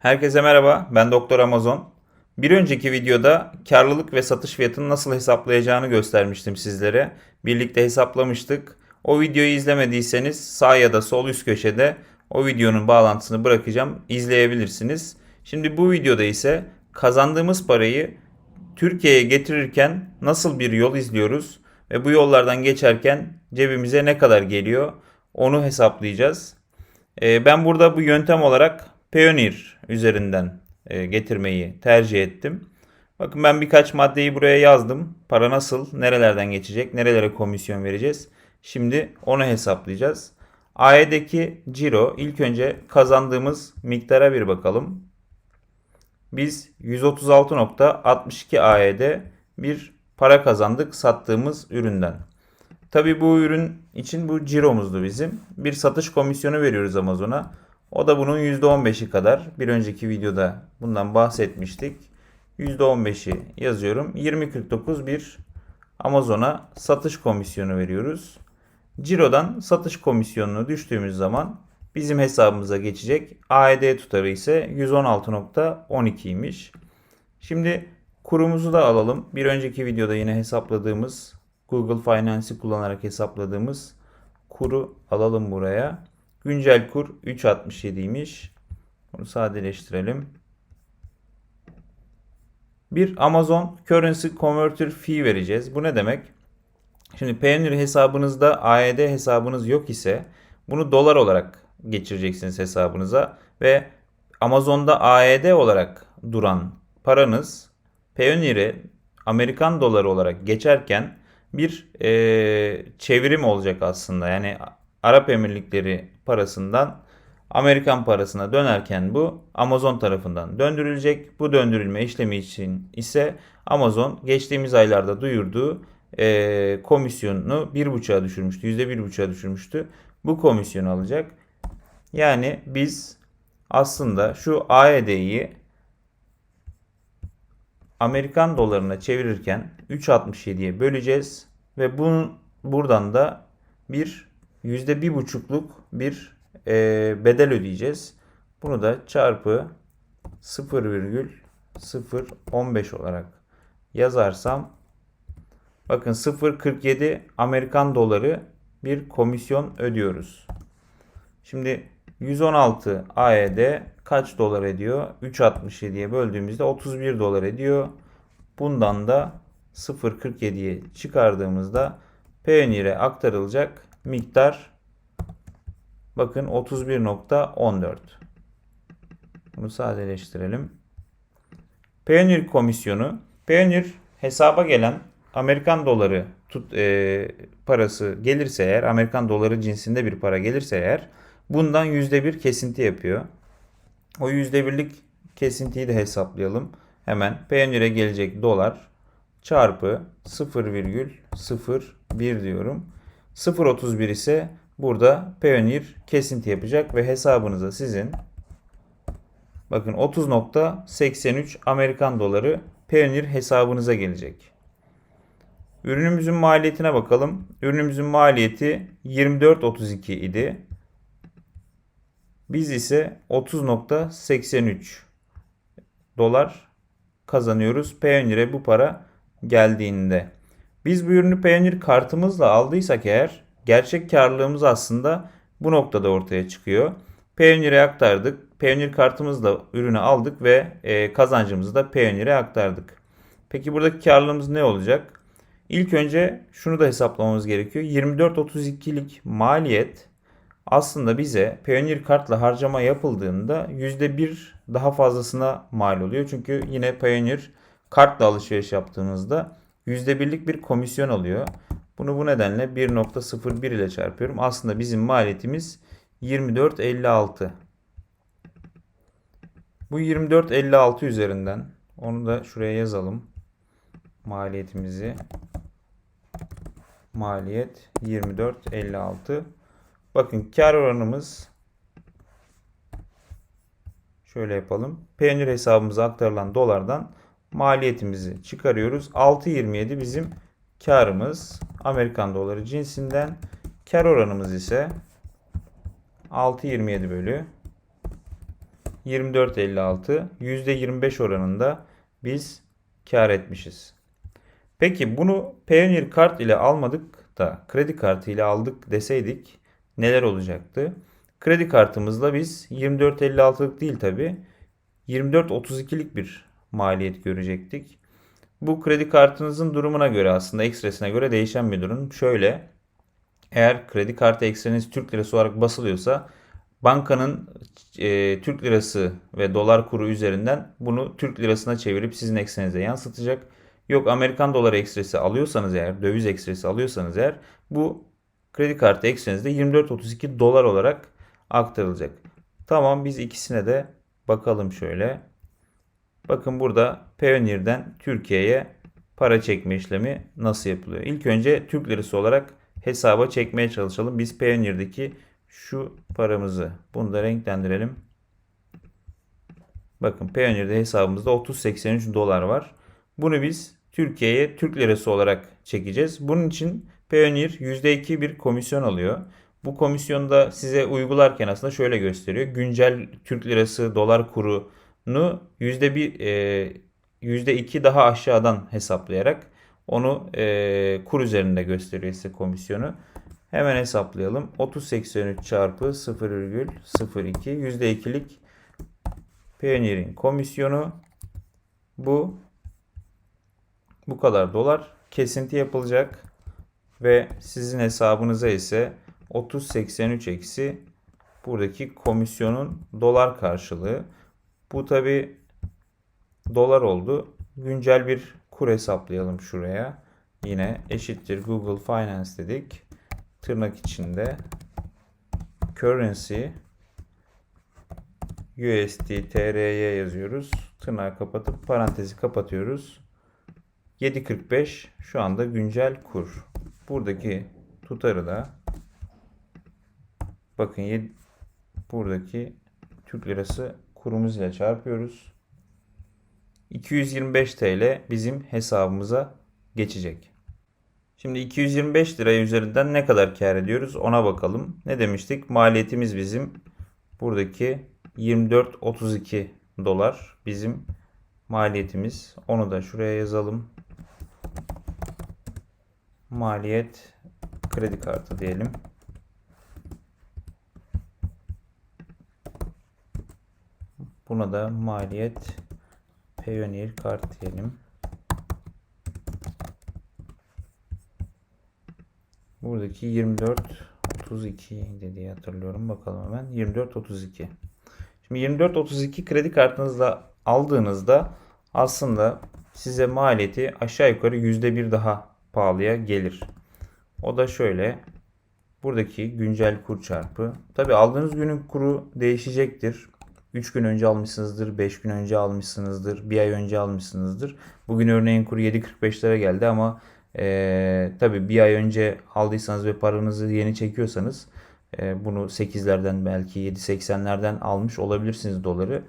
Herkese merhaba, ben Doktor Amazon. Bir önceki videoda karlılık ve satış fiyatını nasıl hesaplayacağını göstermiştim sizlere. Birlikte hesaplamıştık. O videoyu izlemediyseniz sağ ya da sol üst köşede o videonun bağlantısını bırakacağım. İzleyebilirsiniz. Şimdi bu videoda ise kazandığımız parayı Türkiye'ye getirirken nasıl bir yol izliyoruz ve bu yollardan geçerken cebimize ne kadar geliyor onu hesaplayacağız. Ee, Ben burada bu yöntem olarak Payoneer üzerinden e, getirmeyi tercih ettim. Bakın ben birkaç maddeyi buraya yazdım. Para nasıl, nerelerden geçecek, nerelere komisyon vereceğiz. Şimdi onu hesaplayacağız. AE'deki ciro ilk önce kazandığımız miktara bir bakalım. Biz 136.62 AE'de bir para kazandık sattığımız üründen. Tabi bu ürün için bu ciromuzdu bizim. Bir satış komisyonu veriyoruz Amazon'a. O da bunun %15'i kadar. Bir önceki videoda bundan bahsetmiştik. %15'i yazıyorum. 20.49 bir Amazon'a satış komisyonu veriyoruz. Ciro'dan satış komisyonunu düştüğümüz zaman bizim hesabımıza geçecek. AED tutarı ise 116.12'ymiş. Şimdi kurumuzu da alalım. Bir önceki videoda yine hesapladığımız Google Finance'i kullanarak hesapladığımız kuru alalım buraya. Güncel kur 3.67'ymiş. Bunu sadeleştirelim. Bir Amazon Currency Converter Fee vereceğiz. Bu ne demek? Şimdi Payoneer hesabınızda AED hesabınız yok ise bunu dolar olarak geçireceksiniz hesabınıza ve Amazon'da AED olarak duran paranız Payoneer'e Amerikan doları olarak geçerken bir e, çevirim olacak aslında. Yani Arap Emirlikleri parasından Amerikan parasına dönerken bu Amazon tarafından döndürülecek. Bu döndürülme işlemi için ise Amazon geçtiğimiz aylarda duyurduğu e, komisyonunu 1.5'a düşürmüştü. %1.5'a düşürmüştü. Bu komisyonu alacak. Yani biz aslında şu AED'yi Amerikan dolarına çevirirken 3.67'ye böleceğiz ve bunun buradan da bir %1.5'luk bir e, bedel ödeyeceğiz. Bunu da çarpı 0,015 olarak yazarsam bakın 0.47 Amerikan doları bir komisyon ödüyoruz. Şimdi 116 AED kaç dolar ediyor? 3.67'ye böldüğümüzde 31 dolar ediyor. Bundan da 0.47'ye çıkardığımızda Payoneer'e aktarılacak miktar bakın 31.14. Bunu sadeleştirelim. Payoneer komisyonu Payoneer hesaba gelen Amerikan doları tut, e, parası gelirse eğer Amerikan doları cinsinde bir para gelirse eğer bundan %1 kesinti yapıyor. O %1'lik kesintiyi de hesaplayalım. Hemen Payoneer'e gelecek dolar çarpı 0,01 diyorum. 0.31 ise burada Payoneer kesinti yapacak ve hesabınıza sizin bakın 30.83 Amerikan doları Payoneer hesabınıza gelecek. Ürünümüzün maliyetine bakalım. Ürünümüzün maliyeti 24.32 idi. Biz ise 30.83 dolar kazanıyoruz. Payoneer'e bu para geldiğinde. Biz bu ürünü Payoneer kartımızla aldıysak eğer gerçek karlılığımız aslında bu noktada ortaya çıkıyor. Payoneer'e aktardık. Payoneer kartımızla ürünü aldık ve e, kazancımızı da Payoneer'e aktardık. Peki buradaki karlılığımız ne olacak? İlk önce şunu da hesaplamamız gerekiyor. 24.32'lik maliyet aslında bize Payoneer kartla harcama yapıldığında %1 daha fazlasına mal oluyor. Çünkü yine Payoneer kartla alışveriş yaptığımızda %1'lik bir komisyon alıyor. Bunu bu nedenle 1.01 ile çarpıyorum. Aslında bizim maliyetimiz 24.56. Bu 24.56 üzerinden onu da şuraya yazalım. Maliyetimizi maliyet 24.56. Bakın kar oranımız şöyle yapalım. Payoneer hesabımıza aktarılan dolardan maliyetimizi çıkarıyoruz. 6.27 bizim karımız Amerikan doları cinsinden. Kar oranımız ise 6.27 bölü 24.56 %25 oranında biz kar etmişiz. Peki bunu Payoneer kart ile almadık da kredi kartı ile aldık deseydik neler olacaktı? Kredi kartımızla biz 24.56'lık değil tabi 24.32'lik bir maliyet görecektik. Bu kredi kartınızın durumuna göre aslında ekstresine göre değişen bir durum. Şöyle eğer kredi kartı ekstreniz Türk lirası olarak basılıyorsa bankanın e, Türk lirası ve dolar kuru üzerinden bunu Türk lirasına çevirip sizin ekstrenize yansıtacak. Yok Amerikan doları ekstresi alıyorsanız eğer, döviz ekstresi alıyorsanız eğer bu kredi kartı ekstrenizde 24.32 dolar olarak aktarılacak. Tamam biz ikisine de bakalım şöyle. Bakın burada Payoneer'den Türkiye'ye para çekme işlemi nasıl yapılıyor? İlk önce Türk lirası olarak hesaba çekmeye çalışalım. Biz Payoneer'deki şu paramızı bunu da renklendirelim. Bakın Payoneer'de hesabımızda 30.83 dolar var. Bunu biz Türkiye'ye Türk lirası olarak çekeceğiz. Bunun için Payoneer %2 bir komisyon alıyor. Bu komisyonda size uygularken aslında şöyle gösteriyor. Güncel Türk lirası dolar kurunu %1 e, %2 daha aşağıdan hesaplayarak onu e, kur üzerinde gösteriyor size komisyonu. Hemen hesaplayalım. 30.83 çarpı 0,02 %2'lik Payoneer'in komisyonu bu bu kadar dolar kesinti yapılacak ve sizin hesabınıza ise 30.83 eksi buradaki komisyonun dolar karşılığı. Bu tabi dolar oldu. Güncel bir kur hesaplayalım şuraya. Yine eşittir Google Finance dedik. Tırnak içinde currency USD TR'ye yazıyoruz. Tırnağı kapatıp parantezi kapatıyoruz. 7.45 şu anda güncel kur. Buradaki tutarı da bakın buradaki Türk lirası kurumuz ile çarpıyoruz. 225 TL bizim hesabımıza geçecek. Şimdi 225 lira üzerinden ne kadar kar ediyoruz ona bakalım. Ne demiştik? Maliyetimiz bizim buradaki 24.32 dolar bizim maliyetimiz. Onu da şuraya yazalım. Maliyet kredi kartı diyelim. Buna da maliyet Payoneer kart diyelim. Buradaki 24 32 diye hatırlıyorum. Bakalım hemen. 24 32. Şimdi 24 32 kredi kartınızla aldığınızda aslında size maliyeti aşağı yukarı %1 daha pahalıya gelir. O da şöyle. Buradaki güncel kur çarpı. Tabi aldığınız günün kuru değişecektir. 3 gün önce almışsınızdır, 5 gün önce almışsınızdır, 1 ay önce almışsınızdır. Bugün örneğin kuru 7.45'lere geldi ama e, tabii bir ay önce aldıysanız ve paranızı yeni çekiyorsanız e, bunu 8'lerden belki 7.80'lerden almış olabilirsiniz doları.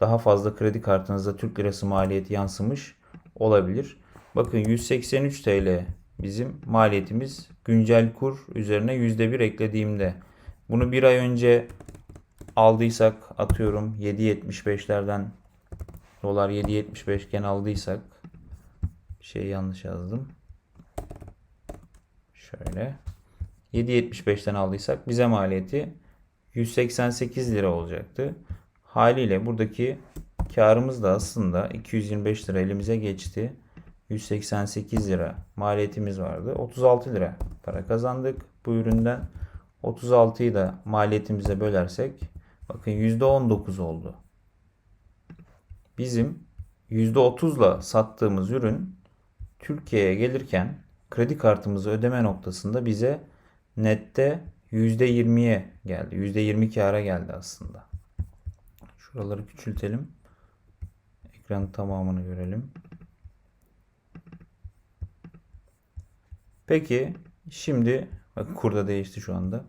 Daha fazla kredi kartınızda Türk lirası maliyeti yansımış olabilir. Bakın 183 TL bizim maliyetimiz güncel kur üzerine %1 eklediğimde. Bunu bir ay önce aldıysak atıyorum 7.75'lerden dolar 7.75 iken aldıysak şey yanlış yazdım. Şöyle 7.75'ten aldıysak bize maliyeti 188 lira olacaktı. Haliyle buradaki karımız da aslında 225 lira elimize geçti. 188 lira maliyetimiz vardı. 36 lira para kazandık bu üründen. 36'yı da maliyetimize bölersek bakın %19 oldu. Bizim %30'la sattığımız ürün Türkiye'ye gelirken kredi kartımızı ödeme noktasında bize nette %20'ye geldi. %20 kâra geldi aslında. Şuraları küçültelim. Ekranın tamamını görelim. Peki şimdi bakın kurda değişti şu anda.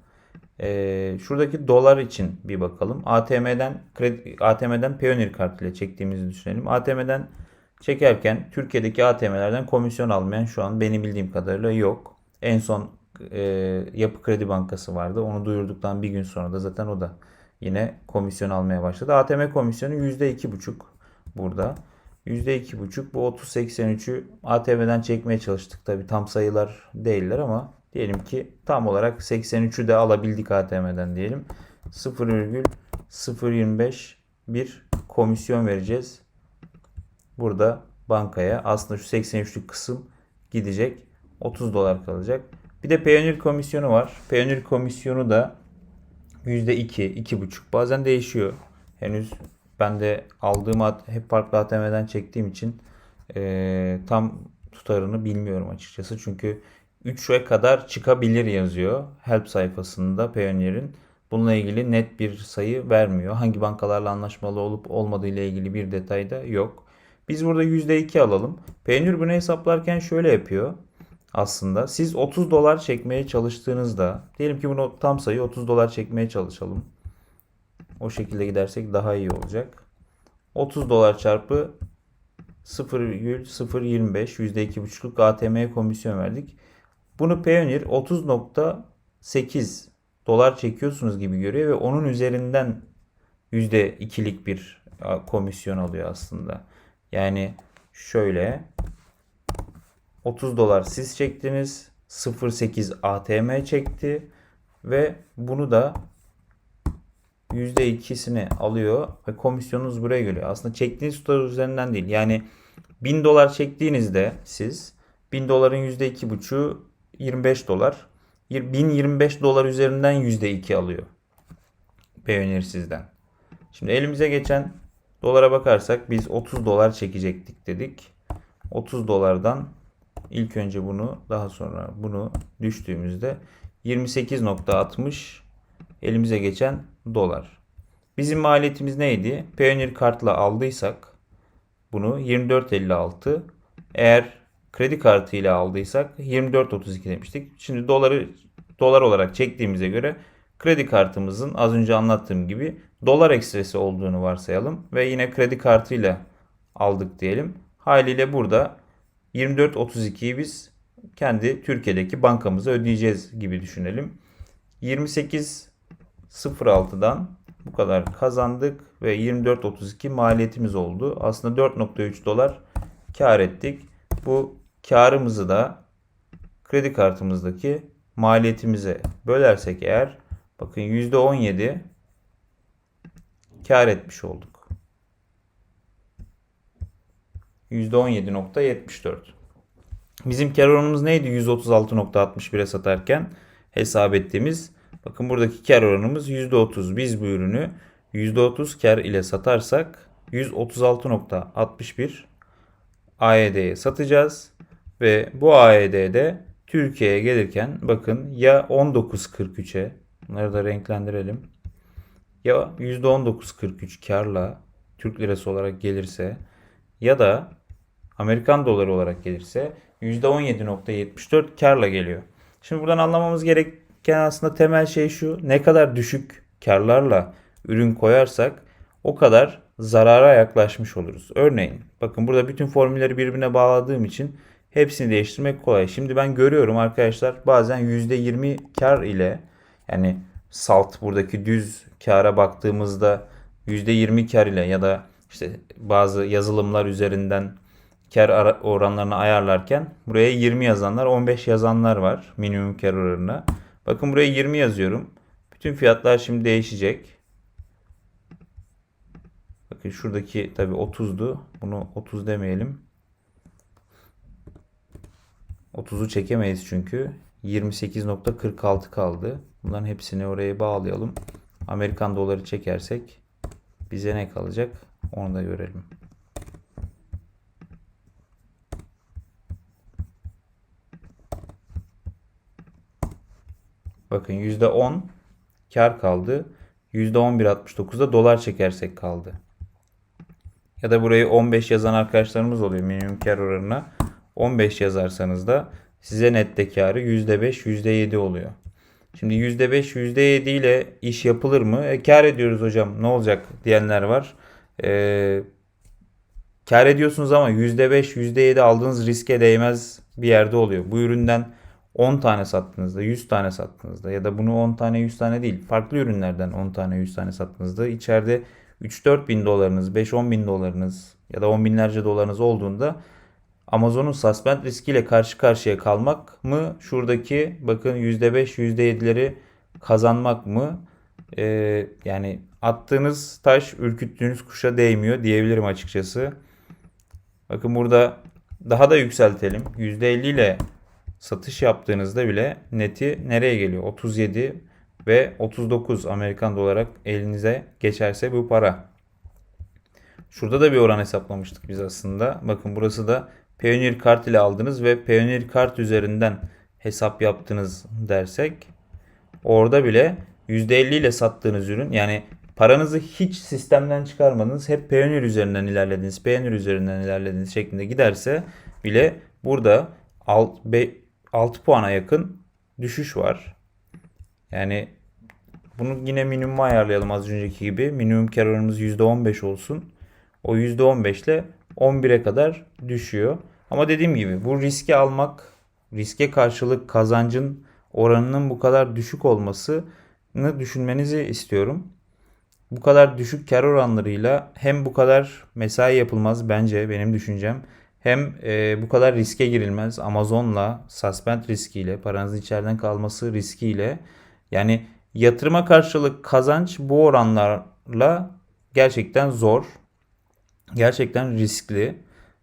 Ee, şuradaki dolar için bir bakalım. ATM'den kredi ATM'den Payoneer kart ile çektiğimizi düşünelim. ATM'den çekerken Türkiye'deki ATM'lerden komisyon almayan şu an benim bildiğim kadarıyla yok. En son e, Yapı Kredi Bankası vardı. Onu duyurduktan bir gün sonra da zaten o da yine komisyon almaya başladı. ATM komisyonu %2,5 burada. %2,5 bu 30.83'ü ATM'den çekmeye çalıştık. Tabi tam sayılar değiller ama diyelim ki tam olarak 83'ü de alabildik ATM'den diyelim. 0,025 bir komisyon vereceğiz. Burada bankaya aslında şu 83'lük kısım gidecek. 30 dolar kalacak. Bir de Payoneer komisyonu var. Payoneer komisyonu da %2, 2,5 bazen değişiyor. Henüz ben de aldığım hep farklı ATM'den çektiğim için eee, tam tutarını bilmiyorum açıkçası. Çünkü 3'e kadar çıkabilir yazıyor help sayfasında Payoneer'in. Bununla ilgili net bir sayı vermiyor. Hangi bankalarla anlaşmalı olup olmadığı ile ilgili bir detay da yok. Biz burada %2 alalım. Payoneer bunu hesaplarken şöyle yapıyor aslında. Siz 30 dolar çekmeye çalıştığınızda diyelim ki bunu tam sayı 30 dolar çekmeye çalışalım. O şekilde gidersek daha iyi olacak. 30 dolar çarpı 0,025 %2,5'luk ATM'ye komisyon verdik. Bunu Payoneer 30.8 dolar çekiyorsunuz gibi görüyor ve onun üzerinden %2'lik bir komisyon alıyor aslında. Yani şöyle 30 dolar siz çektiniz. 0.8 ATM çekti ve bunu da %2'sini alıyor ve komisyonunuz buraya geliyor. Aslında çektiğiniz tutar üzerinden değil. Yani 1000 dolar çektiğinizde siz 1000 doların %2,5'u 25 dolar. 1025 dolar üzerinden %2 alıyor. Payoneer sizden. Şimdi elimize geçen dolara bakarsak biz 30 dolar çekecektik dedik. 30 dolardan ilk önce bunu daha sonra bunu düştüğümüzde 28.60 elimize geçen dolar. Bizim maliyetimiz neydi? Payoneer kartla aldıysak bunu 24.56 eğer kredi kartı ile aldıysak 24.32 demiştik. Şimdi doları dolar olarak çektiğimize göre kredi kartımızın az önce anlattığım gibi dolar ekstresi olduğunu varsayalım ve yine kredi kartıyla aldık diyelim. Haliyle burada 24.32'yi biz kendi Türkiye'deki bankamıza ödeyeceğiz gibi düşünelim. 28.06'dan bu kadar kazandık ve 24.32 maliyetimiz oldu. Aslında 4.3 dolar kar ettik. Bu karımızı da kredi kartımızdaki maliyetimize bölersek eğer bakın %17 kar etmiş olduk. %17.74. Bizim kar oranımız neydi 136.61'e satarken hesap ettiğimiz bakın buradaki kar oranımız %30. Biz bu ürünü %30 kar ile satarsak 136.61 AED'ye satacağız ve bu AED'de Türkiye'ye gelirken bakın ya 19.43'e bunları da renklendirelim. Ya %19.43 karla Türk lirası olarak gelirse ya da Amerikan doları olarak gelirse %17.74 karla geliyor. Şimdi buradan anlamamız gereken aslında temel şey şu. Ne kadar düşük karlarla ürün koyarsak o kadar zarara yaklaşmış oluruz. Örneğin bakın burada bütün formülleri birbirine bağladığım için hepsini değiştirmek kolay. Şimdi ben görüyorum arkadaşlar bazen %20 kar ile yani salt buradaki düz kara baktığımızda %20 kar ile ya da işte bazı yazılımlar üzerinden kar oranlarını ayarlarken buraya 20 yazanlar 15 yazanlar var minimum kar oranına. Bakın buraya 20 yazıyorum. Bütün fiyatlar şimdi değişecek. Bakın şuradaki tabi 30'du. Bunu 30 demeyelim. 30'u çekemeyiz çünkü. 28.46 kaldı. Bunların hepsini oraya bağlayalım. Amerikan doları çekersek bize ne kalacak? Onu da görelim. Bakın %10 kar kaldı. %11.69'da dolar çekersek kaldı. Ya da burayı 15 yazan arkadaşlarımız oluyor minimum kar oranına. 15 yazarsanız da size nette karı %5, %7 oluyor. Şimdi %5, %7 ile iş yapılır mı? E, kar ediyoruz hocam ne olacak diyenler var. E, kar ediyorsunuz ama %5, %7 aldığınız riske değmez bir yerde oluyor. Bu üründen 10 tane sattığınızda, 100 tane sattığınızda ya da bunu 10 tane 100 tane değil farklı ürünlerden 10 tane 100 tane sattığınızda içeride 3-4 bin dolarınız, 5-10 bin dolarınız ya da 10 binlerce dolarınız olduğunda Amazon'un suspend riskiyle karşı karşıya kalmak mı? Şuradaki bakın %5, %7'leri kazanmak mı? Ee, yani attığınız taş ürküttüğünüz kuşa değmiyor diyebilirim açıkçası. Bakın burada daha da yükseltelim. %50 ile satış yaptığınızda bile neti nereye geliyor? 37 ve 39 Amerikan dolar elinize geçerse bu para. Şurada da bir oran hesaplamıştık biz aslında. Bakın burası da Payoneer kart ile aldınız ve Payoneer kart üzerinden hesap yaptınız dersek orada bile %50 ile sattığınız ürün yani paranızı hiç sistemden çıkarmadınız. Hep Payoneer üzerinden ilerlediniz. Payoneer üzerinden ilerlediniz şeklinde giderse bile burada 6, 6 puana yakın düşüş var. Yani bunu yine minimuma ayarlayalım az önceki gibi. Minimum kar oranımız %15 olsun. O %15 ile 11'e kadar düşüyor. Ama dediğim gibi bu riski almak, riske karşılık kazancın oranının bu kadar düşük olmasını düşünmenizi istiyorum. Bu kadar düşük kar oranlarıyla hem bu kadar mesai yapılmaz bence benim düşüncem. Hem e, bu kadar riske girilmez. Amazon'la suspend riskiyle, paranızın içeriden kalması riskiyle yani yatırıma karşılık kazanç bu oranlarla gerçekten zor. Gerçekten riskli.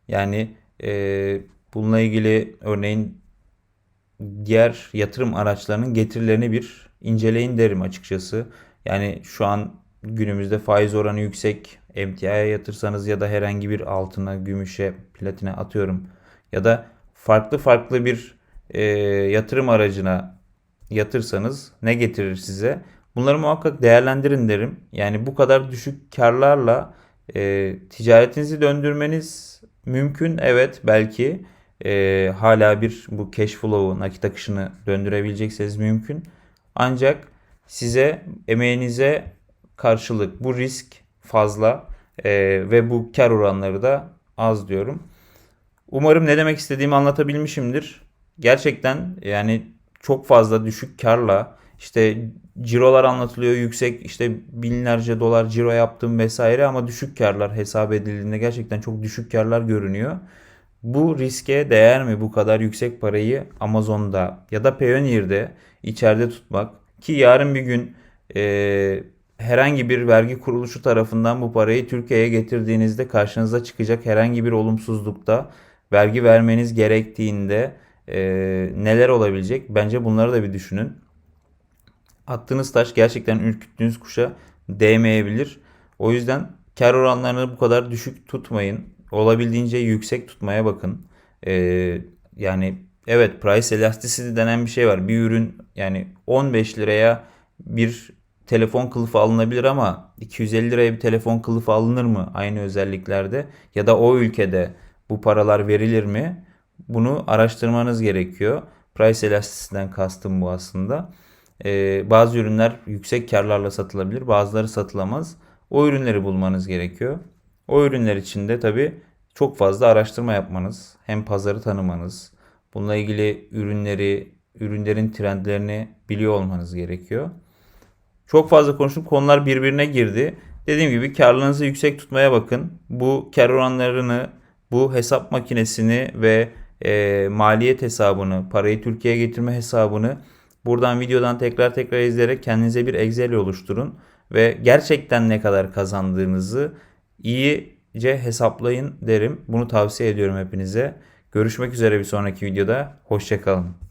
Yani e, bununla ilgili örneğin diğer yatırım araçlarının getirilerini bir inceleyin derim açıkçası. Yani şu an günümüzde faiz oranı yüksek. Emtiaya yatırsanız ya da herhangi bir altına, gümüşe, platine atıyorum ya da farklı farklı bir e, yatırım aracına yatırsanız ne getirir size? Bunları muhakkak değerlendirin derim. Yani bu kadar düşük karlarla e, ticaretinizi döndürmeniz mümkün. Evet belki e, hala bir bu cash flow'u nakit akışını döndürebilecekseniz mümkün. Ancak size emeğinize karşılık bu risk fazla e, ve bu kar oranları da az diyorum. Umarım ne demek istediğimi anlatabilmişimdir. Gerçekten yani çok fazla düşük karla işte cirolar anlatılıyor yüksek işte binlerce dolar ciro yaptım vesaire ama düşük karlar hesap edildiğinde gerçekten çok düşük karlar görünüyor. Bu riske değer mi bu kadar yüksek parayı Amazon'da ya da Payoneer'de içeride tutmak ki yarın bir gün e, herhangi bir vergi kuruluşu tarafından bu parayı Türkiye'ye getirdiğinizde karşınıza çıkacak herhangi bir olumsuzlukta vergi vermeniz gerektiğinde e, neler olabilecek? Bence bunları da bir düşünün. Attığınız taş gerçekten ürküttüğünüz kuşa değmeyebilir. O yüzden kar oranlarını bu kadar düşük tutmayın. Olabildiğince yüksek tutmaya bakın. Ee, yani evet price elasticity denen bir şey var. Bir ürün yani 15 liraya bir telefon kılıfı alınabilir ama 250 liraya bir telefon kılıfı alınır mı aynı özelliklerde ya da o ülkede bu paralar verilir mi? Bunu araştırmanız gerekiyor. Price elasticite'den kastım bu aslında. Ee, bazı ürünler yüksek karlarla satılabilir, bazıları satılamaz. O ürünleri bulmanız gerekiyor. O ürünler için de tabii çok fazla araştırma yapmanız, hem pazarı tanımanız, bununla ilgili ürünleri, ürünlerin trendlerini biliyor olmanız gerekiyor. Çok fazla konuştum. Konular birbirine girdi. Dediğim gibi karlılığınızı yüksek tutmaya bakın. Bu kar oranlarını, bu hesap makinesini ve e, maliyet hesabını, parayı Türkiye'ye getirme hesabını buradan videodan tekrar tekrar izleyerek kendinize bir Excel oluşturun ve gerçekten ne kadar kazandığınızı iyice hesaplayın derim. Bunu tavsiye ediyorum hepinize. Görüşmek üzere bir sonraki videoda. Hoşçakalın.